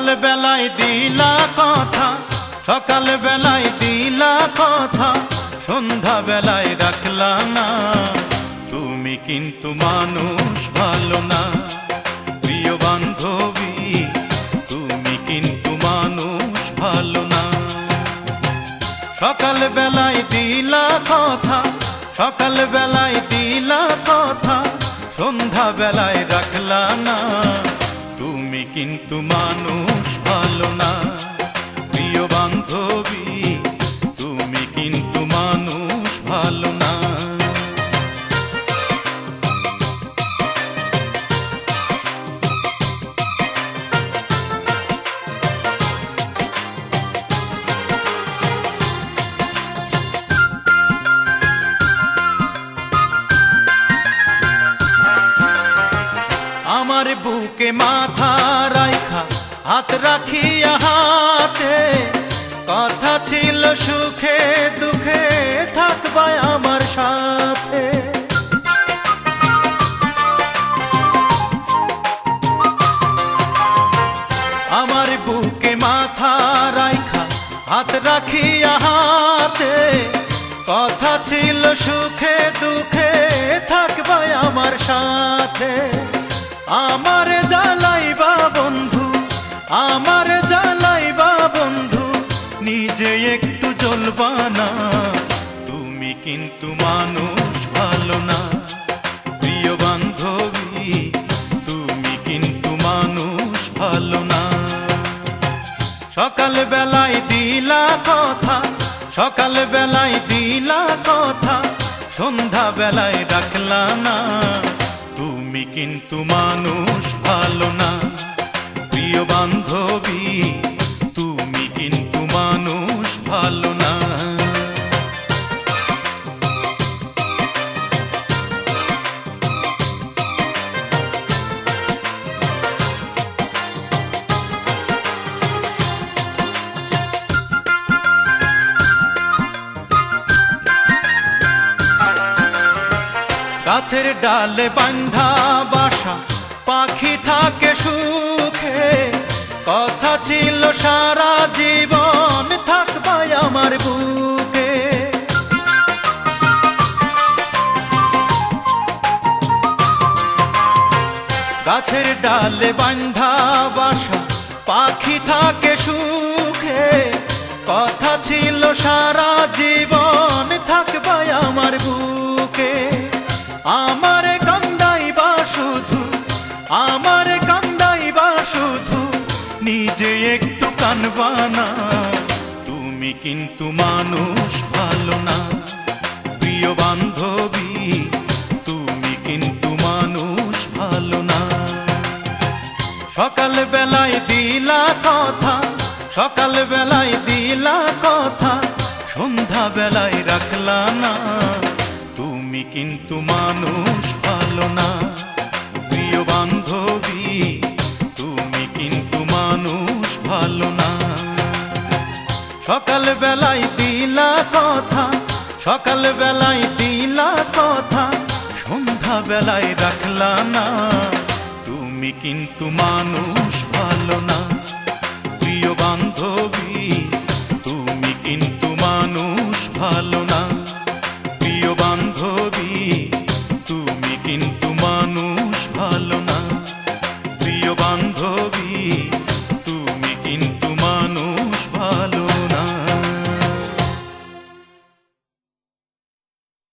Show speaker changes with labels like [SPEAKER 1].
[SPEAKER 1] বেলায় দিলা কথা সকাল বেলায় দিলা কথা সন্ধ্যা বেলায় রাখলা না। তুমি কিন্তু মানুষ, ভালো না। প্রিয় বান্ধবী, তুমি কিন্তু মানুষ, ভালো না। সকাল বেলায় দিলা কথা সকাল বেলায় দিলা কথা সন্ধ্যা বেলায় রাখলা না। তুমি কিন্তু মানুষ ভালো না। প্রিয় বান্ধবী বুকে মাথা রাইখা, হাত রাখিয়া হাতে। কথা ছিল সুখে, দুঃখে থাকবাই আমার সাথে। আমার বুকে মাথা রাইখা, হাত রাখিয়া হাতে। কথা ছিল সুখে, দুঃখে থাকবাই আমার সাথে। আমার জ্বালাইবা বন্ধু, আমার জ্বালাইবা বন্ধু, নিজে একটু জ্বলবা না তুমি কিন্তু মানুষ ভালো না। প্রিয় বান্ধবী, তুমি কিন্তু মানুষ ভালো না। সকাল বেলায় দিলা কথা সকাল বেলায় দিলা কথা সন্ধ্যা বেলায় তুমি কিন্তু মানুষ ভালো না। প্রিয় বান্ধবী গাছের ডালে বান্ধা বাসা, পাখি থাকে সুখে। কথা ছিল, সারা জীবন থাকবাই আমার বুকে। গাছের ডালে বান্ধা বাসা, পাখি থাকে সুখে। কথা ছিল, সারা জীবন নিজে একটু কানবানা তুমি কিন্তু মানুষ, ভালো না। প্রিয় বান্ধবী, তুমি কিন্তু মানুষ, ভালো না। সকাল বেলায় দিলা কথা সকাল বেলায় দিলা কথা সন্ধ্যা বেলায় রাখলা না। তুমি কিন্তু মানুষ সকাল বেলায় দিলা কথা সকাল বেলায় দিলা কথা সন্ধ্যা বেলায় রাখলা না। তুমি কিন্তু মানুষ ভালো না, প্রিয় বান্ধবী, তুমি কিন্তু মানুষ ভালো